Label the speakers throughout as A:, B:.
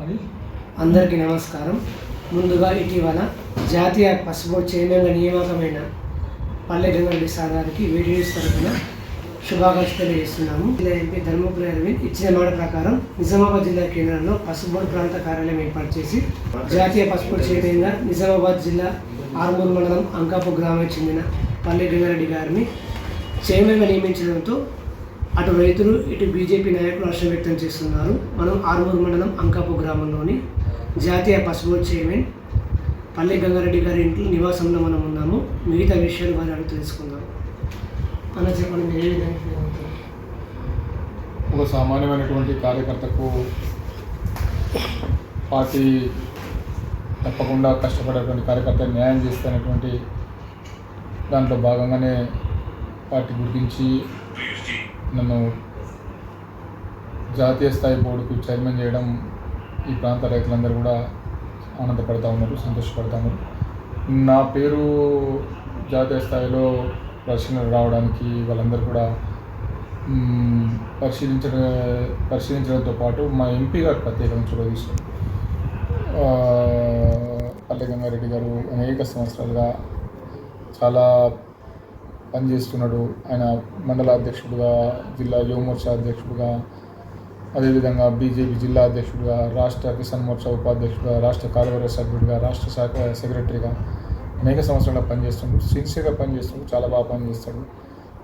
A: అందరికీ నమస్కారం. ముందుగా ఇటీవల జాతీయ పసుపు చైర్మన్గా నియామకమైన పల్లె గంగారెడ్డి సార్ గారికి వీడియోస్ తరఫున శుభాకాంక్షలు తెలియజేస్తున్నాము. జిల్లా ఎంపీ ధర్మపురి అరవింద్ ఇచ్చిన మాట ప్రకారం నిజామాబాద్ జిల్లా కేంద్రంలో పసుపు ప్రాంత కార్యాలయం ఏర్పాటు చేసి జాతీయ పసుపు బోర్డు చైర్మన్గా నిజామాబాద్ జిల్లా ఆర్మూర్ మండలం అంకాపు గ్రామానికి చెందిన పల్లె గంగారెడ్డి గారిని చైర్మన్గా నియమించడంతో అటు రైతులు ఇటు బీజేపీ నాయకులు హర్షం వ్యక్తం చేస్తున్నారు. మనం ఆరుమూరు మండలం అంకాపు గ్రామంలోని జాతీయ పసుపు చైర్మన్ పల్లె గంగారెడ్డి గారి ఇంటి నివాసంలో మనం ఉన్నాము. మిగతా విషయాలు వారి అడుగు తెలుసుకుందాం. అన్న చెప్పండి మీరు ఏ విధంగా
B: ఒక సామాన్యమైనటువంటి కార్యకర్తకు పార్టీ తప్పకుండా కష్టపడేటువంటి కార్యకర్త న్యాయం చేస్తున్నటువంటి దాంట్లో భాగంగానే పార్టీ గుర్తించి నన్ను జాతీయ స్థాయి బోర్డుకు చైర్మన్ చేయడం ఈ ప్రాంత రైతులందరూ కూడా ఆనందపడతా ఉన్నారు సంతోషపడతా ఉన్నారు. నా పేరు జాతీయ స్థాయిలో పరిశీలన రావడానికి వాళ్ళందరూ కూడా పరిశీలించడం పరిశీలించడంతో పాటు మా ఎంపీ గారు ప్రత్యేకంగా చొరవ తీసుకున్నారు. పల్లె గంగారెడ్డి గారు అనేక సంవత్సరాలుగా చాలా పనిచేస్తున్నాడు. ఆయన మండల అధ్యక్షుడుగా జిల్లా యువమోర్చా అధ్యక్షుడిగా అదేవిధంగా బీజేపీ జిల్లా అధ్యక్షుడిగా రాష్ట్ర కిసాన్ మోర్చా ఉపాధ్యక్షుడిగా రాష్ట్ర కార్యవర్గ సభ్యుడిగా రాష్ట్ర శాఖ సెక్రటరీగా అనేక సంవత్సరాలుగా పనిచేస్తున్నాడు. సిన్సియర్గా పనిచేస్తున్నాడు. చాలా బాగా పనిచేస్తాడు.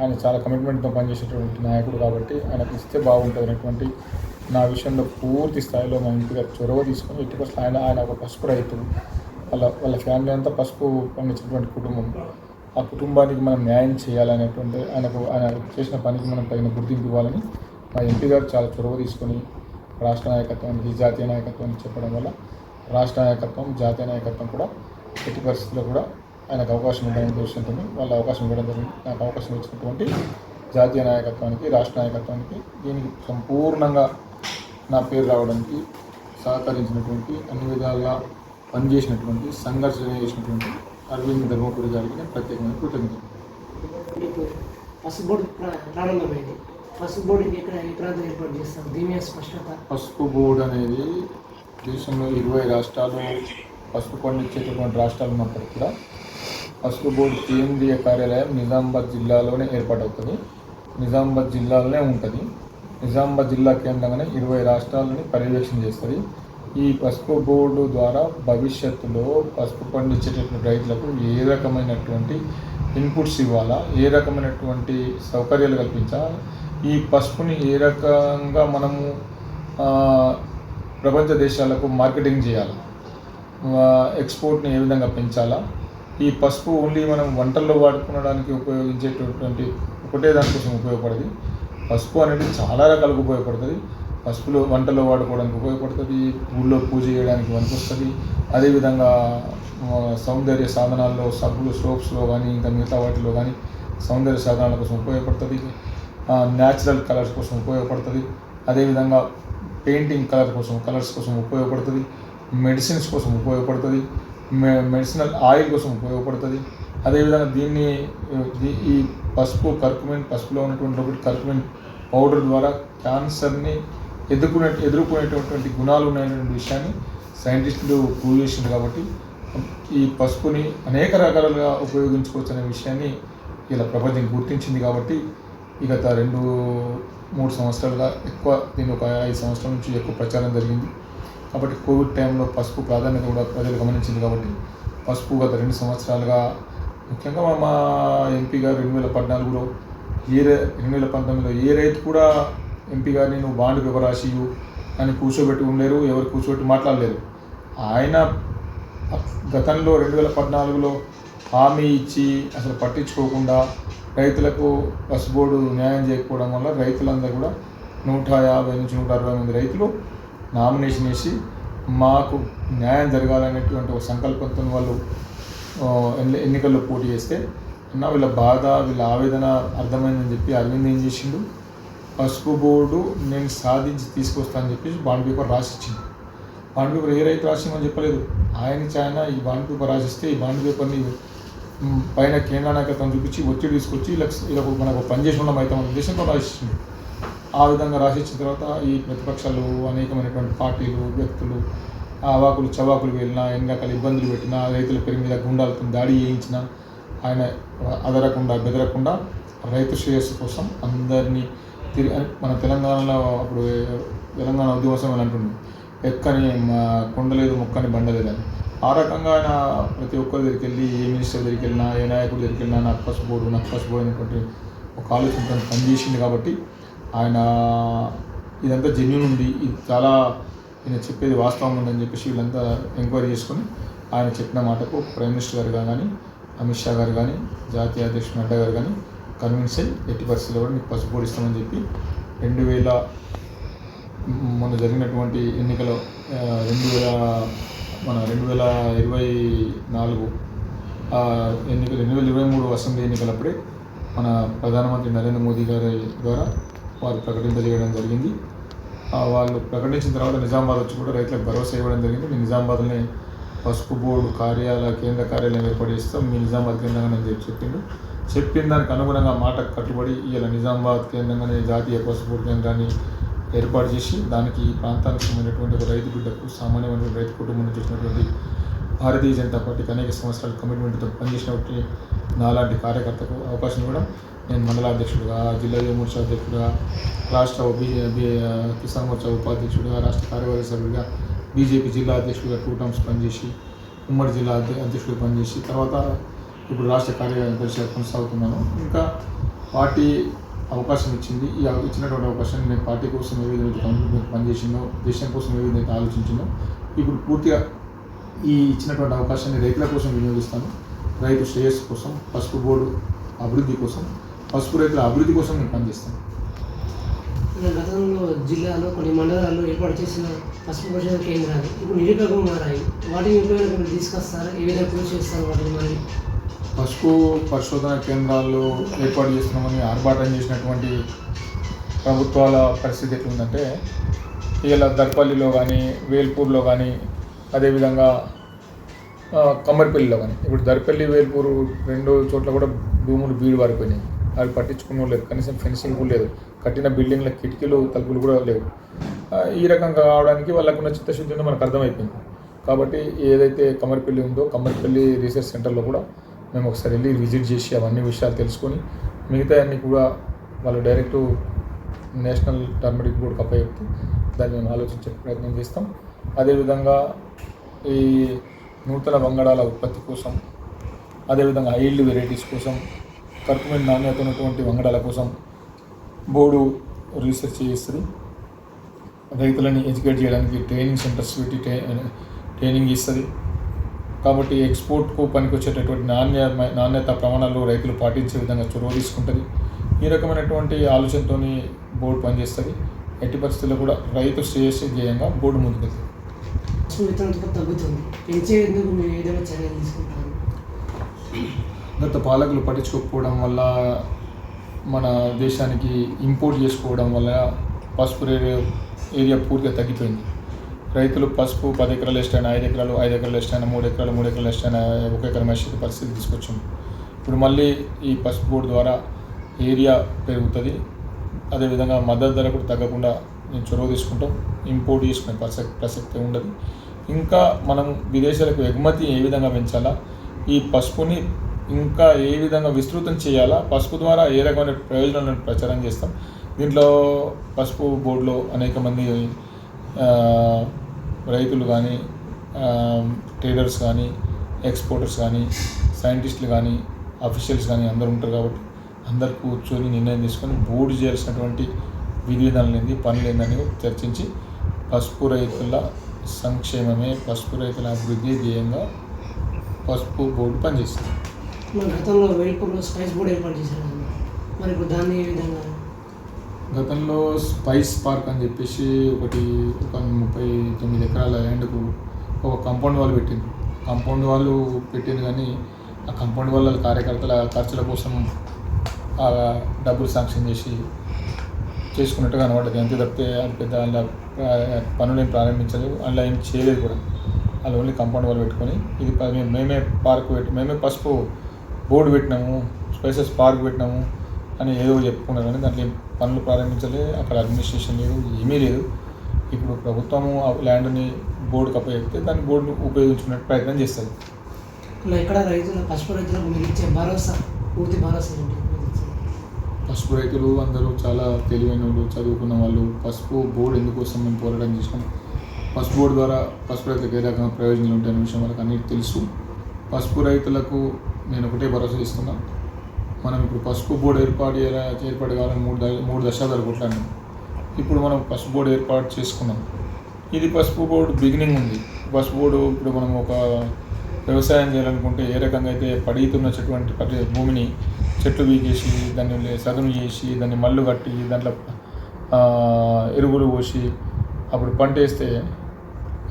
B: ఆయన చాలా కమిట్మెంట్తో పనిచేసేటువంటి నాయకుడు కాబట్టి ఆయనకు ఇస్తే బాగుంటుంది అనేటువంటి నా విషయంలో పూర్తి స్థాయిలో మా ఇంటిగా చొరవ తీసుకొని ఎట్టి ఆయన ఆయన ఒక పసుపు రైతు వాళ్ళ వాళ్ళ ఫ్యామిలీ అంతా పసుపు పండించినటువంటి కుటుంబం. ఆ కుటుంబానికి మనం న్యాయం చేయాలనేటువంటి ఆయనకు ఆయన చేసిన పనికి మనం తగిన గుర్తింపు ఇవ్వాలని మా ఎంపీ గారు చాలా చొరవ తీసుకొని రాష్ట్ర నాయకత్వానికి జాతీయ నాయకత్వానికి చెప్పడం వల్ల రాష్ట్ర నాయకత్వం జాతీయ నాయకత్వం కూడా ఎట్టి పరిస్థితుల్లో కూడా ఆయనకు అవకాశం ఇవ్వడం జరుగుతుంది వాళ్ళ అవకాశం ఇవ్వడం జరిగింది. నాకు అవకాశం ఇచ్చినటువంటి జాతీయ నాయకత్వానికి రాష్ట్ర నాయకత్వానికి దీనికి సంపూర్ణంగా నా పేరు రావడానికి సహకరించినటువంటి అన్ని విధాలుగా పనిచేసినటువంటి సంఘర్షణ చేసినటువంటి అరవింద్ ధర్మపురి గారికి నేను ప్రత్యేకమైన కృతజ్ఞతలు.
A: మీకు పసుపు బోర్డు ప్రా- ప్రారంభమైంది పసుపు బోర్డుకి ఇక్కడ ఈ ప్రాంతం ఏర్పాటు చేస్తారు దీని మీద స్పష్టత.
B: పసుపు బోర్డు అనేది దేశంలో ఇరవై రాష్ట్రాలు పసుపు పండించేటటువంటి రాష్ట్రాలు ఉన్నప్పటికీ కూడా పసుపు బోర్డు కేంద్రీయ కార్యాలయం నిజామాబాద్ జిల్లాలోనే ఏర్పాటవుతుంది. నిజామాబాద్ జిల్లాలోనే ఉంటుంది. నిజామాబాద్ జిల్లా కేంద్రంగానే ఇరవై రాష్ట్రాలని పర్యవేక్షణ చేస్తుంది. ఈ పసుపు బోర్డు ద్వారా భవిష్యత్తులో పసుపు పండించేటటువంటి రైతులకు ఏ రకమైనటువంటి ఇన్పుట్స్ ఇవ్వాలా? ఏ రకమైనటువంటి సౌకర్యాలు కల్పించాలా? ఈ పసుపుని ఏ రకంగా మనము ప్రపంచ దేశాలకు మార్కెటింగ్ చేయాలి? ఎక్స్పోర్ట్ని ఏ విధంగా పెంచాలా? ఈ పసుపు ఓన్లీ మనం వంటల్లో వాడుకోవడానికి ఉపయోగించేటటువంటి ఒకటే దానికోసం ఉపయోగపడదు. పసుపు అనేది చాలా రకాలకు ఉపయోగపడుతుంది. పసుపులో వంటలో వాడుకోవడానికి ఉపయోగపడుతుంది ఊళ్ళో పూజ చేయడానికి పనికొస్తుంది. అదేవిధంగా సౌందర్య సాధనాల్లో సబ్బులు సోప్స్లో కానీ ఇంకా మిగతా వాటిలో కానీ సౌందర్య సాధనాల కోసం ఉపయోగపడుతుంది. న్యాచురల్ కలర్స్ కోసం ఉపయోగపడుతుంది. అదేవిధంగా పెయింటింగ్ కలర్ కోసం కలర్స్ కోసం ఉపయోగపడుతుంది. మెడిసిన్స్ కోసం ఉపయోగపడుతుంది. మె మెడిసినల్ ఆయిల్ కోసం ఉపయోగపడుతుంది. అదేవిధంగా దీన్ని ఈ పసుపు కర్కుమెంట్ పసుపులో ఉన్నటువంటి ఒకటి కర్కుమెంట్ పౌడర్ ద్వారా క్యాన్సర్ని ఎదుర్కొనే ఎదుర్కొనేటటువంటి గుణాలు ఉన్నాయనే విషయాన్ని సైంటిస్టులు ప్రూవ్ చేసింది కాబట్టి ఈ పసుపుని అనేక రకాలుగా ఉపయోగించుకోవచ్చు అనే విషయాన్ని ఇలా ప్రపంచం గుర్తించింది కాబట్టి గత రెండు మూడు సంవత్సరాలుగా ఎక్కువ దీని ఒక ఐదు సంవత్సరాల నుంచి ఎక్కువ ప్రచారం జరిగింది. కాబట్టి కోవిడ్ టైంలో పసుపు ప్రాధాన్యత కూడా ప్రజలు గమనించింది కాబట్టి పసుపు గత రెండు సంవత్సరాలుగా ముఖ్యంగా మా- ఎంపీ గారు రెండు వేల పద్నాలుగులో ఏ రెండు వేల పంతొమ్మిదిలో ఏ రైతు కూడా ఎంపీ గారిని నువ్వు బాండ్ పేపర్ రాసియు అని కూర్చోబెట్టి ఉండలేరు ఎవరు కూర్చోబెట్టి మాట్లాడలేరు. ఆయన గతంలో రెండు వేల పద్నాలుగులో హామీ ఇచ్చి అసలు పట్టించుకోకుండా రైతులకు పసుపు బోర్డు న్యాయం చేయకపోవడం వల్ల రైతులందరూ కూడా నూట యాభై నుంచి నూట అరవై మంది రైతులు నామినేషన్ వేసి మాకు న్యాయం జరగాలనేటువంటి ఒక సంకల్పంతో వాళ్ళు ఎన్ని- ఎన్నికల్లో పోటీ చేస్తే అన్న వీళ్ళ బాధ వీళ్ళ ఆవేదన అర్థమైందని చెప్పి అరవింద్ ఏం చేసిండు? పసుపు బోర్డు నేను సాధించి తీసుకొస్తానని చెప్పేసి బాండ్ పేపర్ రాసిచ్చింది. బాండ్ పేపర్ ఏ రైతు రాసిమని చెప్పలేదు. ఆయన ఆయన ఈ బాండ్ పేపర్ రాసిస్తే ఈ బాండ్ పేపర్ని పైన కేంద్ర నాయకత్వం చూపించి ఒత్తిడి తీసుకొచ్చి ఇలా ఇలా మనకు పని చేసి ఉన్నాం అయితే మన ఉద్దేశంతో రాసిచ్చింది. ఆ విధంగా రాసిచ్చిన తర్వాత ఈ ప్రతిపక్షాలు అనేకమైనటువంటి పార్టీలు వ్యక్తులు అవాకులు చవాకులు వెళ్ళినా ఎన్నికల ఇబ్బందులు పెట్టినా రైతుల పేరు మీద గుండాలతో దాడి చేయించిన ఆయన అదరకుండా బెదరకుండా రైతు శ్రేయస్సు కోసం అందరినీ తిరిగి మన తెలంగాణలో అప్పుడు తెలంగాణ ఉద్యమం అని అంటుంది ఎక్కని కొండలేదు మొక్కని బండలేదు అని ఆ రకంగా ఆయన ప్రతి ఒక్కరి దగ్గరికి వెళ్ళి ఏ మినిస్టర్ దగ్గరికి వెళ్ళినా ఏ నాయకుడి దగ్గరికి వెళ్ళినా నాకు పసుపు బోర్డు నాకు పసుపు బోర్డు అనేటువంటి ఒక ఆలోచనతో పనిచేసింది కాబట్టి ఆయన ఇదంతా జెన్యున్ ఉంది ఇది చాలా ఈయన చెప్పేది వాస్తవం ఉందని చెప్పేసి వీళ్ళంతా ఎంక్వైరీ చేసుకొని ఆయన చెప్పిన మాటకు ప్రైమ్ మినిస్టర్ గారు కానీ అమిత్ షా గారు కానీ జాతీయ అధ్యక్షుడు నడ్డా గారు కానీ కన్విన్స్ అయ్యి ఎట్టి పరిస్థితుల్లో కూడా మీకు పసుపు బోర్డు ఇస్తామని చెప్పి రెండు వేల మొన్న జరిగినటువంటి ఎన్నికలో రెండు వేల మన రెండు వేల ఇరవై నాలుగు ఎన్నికలు రెండు వేల ఇరవై మూడు అసెంబ్లీ ఎన్నికలప్పుడే మన ప్రధానమంత్రి నరేంద్ర మోదీ గారి ద్వారా వారు ప్రకటింపజేయడం జరిగింది. వాళ్ళు ప్రకటించిన తర్వాత నిజామాబాద్ వచ్చి కూడా రైతులకు భరోసా ఇవ్వడం జరిగింది. మీ నిజామాబాద్ని పసుపు బోర్డు కార్యాలయ కేంద్ర కార్యాలయం ఏర్పాటు చేస్తాం. మీ నిజామాబాద్ కేంద్రంగా నేను చెప్పిండు చెప్పిన దానికి అనుగుణంగా మాటకు కట్టుబడి ఇలా నిజామాబాద్ కేంద్రంగానే జాతీయ పసుపు కేంద్రాన్ని ఏర్పాటు చేసి దానికి ఈ ప్రాంతానికి చెందినటువంటి ఒక రైతు బిడ్డకు సామాన్యమైన రైతు కుటుంబం నుంచి వచ్చినటువంటి భారతీయ జనతా పార్టీకి అనేక సంవత్సరాల కమిట్మెంట్తో పనిచేసినటువంటి నాలాంటి కార్యకర్తకు అవకాశం ఇవ్వడం. నేను మండలాధ్యక్షుడుగా జిల్లా యువ అధ్యక్షుడుగా అధ్యక్షుడిగా రాష్ట్ర కిసాన్ మోర్చా ఉపాధ్యక్షుడుగా రాష్ట్ర కార్యవర్గ సభ్యుడిగా బీజేపీ జిల్లా అధ్యక్షుడిగా టూ టర్మ్స్ పనిచేసి ఉమ్మడి జిల్లా అధ్య- అధ్యక్షుడిగా పనిచేసి తర్వాత ఇప్పుడు రాష్ట్ర కార్యదర్శిగా కొనసాగుతున్నాను. ఇంకా పార్టీ అవకాశం ఇచ్చింది. ఈ ఇచ్చినటువంటి అవకాశాన్ని నేను పార్టీ కోసం ఏ విధంగా పనిచేసిందో దేశం కోసం ఏ విధంగా ఆలోచించిందో ఇప్పుడు పూర్తిగా ఈ ఇచ్చినటువంటి అవకాశాన్ని రైతుల కోసం వినియోగిస్తాను. రైతు శ్రేయస్సు కోసం పసుపు బోర్డు అభివృద్ధి కోసం పసుపు రైతుల అభివృద్ధి కోసం నేను పనిచేస్తాను.
A: గతంలో జిల్లాలో కొన్ని మండలాల్లో ఏర్పాటు చేసిన పసుపు పోషణ కేంద్రాలు ఇప్పుడు నిరుపయోగం మారాయి. వాటిని ఉపయోగం తీసుకొస్తారా? ఏ విధంగా కృషి చేస్తారు? వాటిని మరి
B: పసుపు పరిశోధన కేంద్రాలు ఏర్పాటు చేస్తున్నామని ఆర్భాటం చేసినటువంటి ప్రభుత్వాల పరిస్థితి ఎట్లుందంటే ఇలా దర్పల్లిలో కానీ వేల్పూర్లో కానీ అదేవిధంగా కమ్మరిపల్లిలో కానీ ఇప్పుడు దర్పల్లి వేల్పూరు రెండు చోట్ల కూడా భూములు బీడు పడిపోయినాయి అవి పట్టించుకున్న లేదు కనీసం ఫెన్సింగ్ కూడా లేదు. కట్టిన బిల్డింగ్ల కిటికీలు తలుపులు కూడా లేవు. ఈ రకంగా కావడానికి వాళ్ళకున్న చిత్తశుద్ధి ఉందో మనకు అర్థమైపోయింది. కాబట్టి ఏదైతే కమ్మరిపల్లి ఉందో కమ్మరిపల్లి రీసెర్చ్ సెంటర్లో కూడా మేము ఒకసారి వెళ్ళి విజిట్ చేసి అవన్నీ విషయాలు తెలుసుకొని మిగతా అన్నీ కూడా వాళ్ళు డైరెక్ట్ నేషనల్ టర్మరిక్ బోర్డుకి అప్పచెప్తే దాన్ని మేము ఆలోచించే ప్రయత్నం చేస్తాం. అదేవిధంగా ఈ నూతన వంగడాల ఉత్పత్తి కోసం అదేవిధంగా ఐల్డ్ వెరైటీస్ కోసం కరుకుమైన నాణ్యత ఉన్నటువంటి వంగడాల కోసం బోర్డు రీసెర్చ్ చేస్తుంది రైతులని ఎడ్యుకేట్ చేయడానికి ట్రైనింగ్ సెంటర్స్ పెట్టి ట్రైనింగ్ ఇస్తుంది కాబట్టి ఎక్స్పోర్ట్కు పనికొచ్చేటటువంటి నాణ్య నాణ్యత ప్రమాణాలు రైతులు పాటించే విధంగా చొరవ తీసుకుంటుంది. ఈ రకమైనటువంటి ఆలోచనతోని బోర్డు పనిచేస్తుంది. ఎట్టి పరిస్థితుల్లో కూడా రైతు శ్రేయస్సు ధ్యేయంగా బోర్డు ముందుకెళ్తుంది
A: పసుపు విత్తనం ఉత్పత్తి తగ్గుతుంది. పెంచేందుకు మీరు ఏదైనా చర్యలు తీసుకుంటారు?
B: గత పాలకులు పట్టించుకోకపోవడం వల్ల మన దేశానికి ఇంపోర్ట్ చేసుకోవడం వల్ల పసుపు ఏరియా పూర్తిగా తగ్గిపోయింది. రైతులు పసుపు పది ఎకరాలు ఎస్టైనా ఐదు ఎకరాలు ఐదు ఎకరాలు వేస్టైనా మూడు ఎకరాలు మూడు ఎకరాలు వేస్టైనా ఒక ఎకరం వేసే పరిస్థితి తీసుకొచ్చింది ఇప్పుడు మళ్ళీ ఈ పసుపు బోర్డు ద్వారా ఏరియా పెరుగుతుంది. అదేవిధంగా మద్దతు ధర కూడా తగ్గకుండా నేను చొరవ తీసుకుంటాం. ఇంపోర్ట్ చేసుకునే ప్రసక్తి ప్రసక్తి ఉండదు. ఇంకా మనం విదేశాలకు ఎగుమతి ఏ విధంగా పెంచాలా? ఈ పసుపుని ఇంకా ఏ విధంగా విస్తృతం చేయాలా? పసుపు ద్వారా ఏ రకమైన ప్రయోజనాలను ప్రచారం చేస్తాం? దీంట్లో పసుపు బోర్డులో అనేక మంది రైతులు కానీ ట్రేడర్స్ కానీ ఎక్స్పోర్టర్స్ కానీ సైంటిస్టులు కానీ అఫీషియల్స్ కానీ అందరూ ఉంటారు కాబట్టి అందరు కూర్చొని నిర్ణయం తీసుకొని బోర్డు చేయాల్సినటువంటి విధి విధానాలు ఏంది పనులు ఏందని చర్చించి పసుపు రైతుల సంక్షేమమే పసుపు రైతుల అభివృద్ధి ధ్యేయంగా పసుపు బోర్డు పనిచేస్తుంది
A: మన గతంలో వేల్పూర్లో స్పైస్ బోర్డు ఏర్పాటు చేశారు. మరి ఇప్పుడు దాన్ని ఏ విధంగా
B: గతంలో స్పైస్ పార్క్ అని చెప్పేసి ఒకటి ఒక ముప్పై తొమ్మిది ఎకరాల ల్యాండ్కు ఒక కాంపౌండ్ వాళ్ళు పెట్టింది కాంపౌండ్ వాళ్ళు పెట్టింది కానీ ఆ కాంపౌండ్ వాళ్ళ కార్యకర్తల ఖర్చుల కోసం ఆ డబ్బులు శాంక్షన్ చేసి చేసుకున్నట్టుగా కనబడ్డది. అంతే తప్పితే అది పెద్ద అందులో పనులు ఏం ప్రారంభించలేదు. అందులో ఏం చేయలేదు కూడా. వాళ్ళు ఓన్లీ కాంపౌండ్ వాళ్ళు పెట్టుకొని ఇది మేమే పార్క్ పెట్టి మేమే పసుపు బోర్డు పెట్టినాము స్పైసెస్ పార్క్ పెట్టినాము. అని ఏదో చెప్పుకున్నారు కానీ దాంట్లో ఏం పనులు ప్రారంభించలే అక్కడ అడ్మినిస్ట్రేషన్ లేదు ఏమీ లేదు. ఇప్పుడు ప్రభుత్వము ఆ ల్యాండ్ని బోర్డుకి అప్పచెప్తే దాన్ని బోర్డును ఉపయోగించుకునే ప్రయత్నం చేస్తుంది.
A: ఇక్కడ రైతుల పసుపు రైతులకు మీరు ఇచ్చే భరోసా పూర్తి భరోసా ఏంటి?
B: పసుపు రైతులు అందరూ చాలా తెలివైన వాళ్ళు చదువుకున్న వాళ్ళు పసుపు బోర్డు ఎందుకోసం మేము పోరాటం చేసినాం? పసుపు బోర్డు ద్వారా పసుపు రైతులకు ఏ రకమైన ప్రయోజనాలు ఉంటాయనే విషయం వాళ్ళకి అన్నిటి తెలుసు. పసుపు రైతులకు నేను ఒకటే భరోసా ఇస్తున్నా. మనం ఇప్పుడు పసుపు బోర్డు ఏర్పాటు ఏర్పాటు కావాలని మూడు ద- మూడు దశాబ్దాలు కొట్లాడినాం. ఇప్పుడు మనం పసుపు బోర్డు ఏర్పాటు చేసుకున్నాం. ఇది పసుపు బోర్డు బిగినింగ్ ఉంది. పసుపు బోర్డు ఇప్పుడు మనం ఒక వ్యవసాయం చేయాలనుకుంటే ఏ రకంగా అయితే పడితున్నటువంటి భూమిని చెట్లు బీకేసి దాన్ని లే- సదును చేసి దాన్ని మల్లు కట్టి దాంట్లో ఎరువులు పోసి అప్పుడు పంట వేస్తే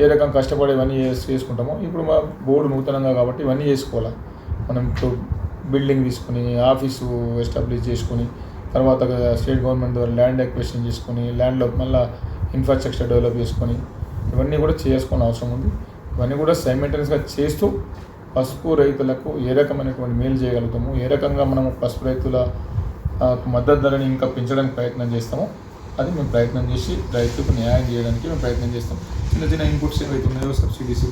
B: ఏ రకం కష్టపడి ఇవన్నీ చేసుకుంటామో ఇప్పుడు మా బోర్డు నూతనంగా కాబట్టి ఇవన్నీ చేసుకోవాలి. మనం ఇప్పుడు బిల్డింగ్ తీసుకుని ఆఫీసు ఎస్టాబ్లిష్ చేసుకొని తర్వాత స్టేట్ గవర్నమెంట్ ద్వారా ల్యాండ్ ఎక్వేషన్ చేసుకొని ల్యాండ్లో మళ్ళీ ఇన్ఫ్రాస్ట్రక్చర్ డెవలప్ చేసుకొని ఇవన్నీ కూడా చేసుకోని అవసరం ఉంది. ఇవన్నీ కూడా సైమెంటైన్స్గా చేస్తూ పసుపు రైతులకు ఏ రకమైనటువంటి మేలు చేయగలుగుతాము? ఏ రకంగా మనము పసుపు రైతుల మద్దతు ధరని ఇంకా పెంచడానికి ప్రయత్నం చేస్తాము అది మేము ప్రయత్నం చేసి రైతులకు న్యాయం చేయడానికి మేము ప్రయత్నం చేస్తాం. చిన్న చిన్న ఇన్పుట్స్ ఏవైతే ఉన్నాయో సబ్సిడీస్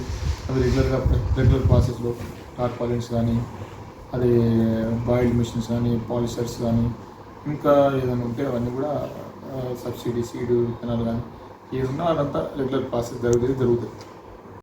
B: అవి రెగ్యులర్గా రెగ్యులర్ ప్రాసెస్లో టార్పాలిన్స్ కానీ అది బాయిల్డ్ మిషన్స్ కానీ పాలిసర్స్ కానీ ఇంకా ఏదైనా ఉంటే అవన్నీ కూడా సబ్సిడీ సీడ్ విత్తనాలు కానీ ఏది అదంతా రెగ్యులర్ ప్రాసెస్ జరుగుతుంది జరుగుతుంది.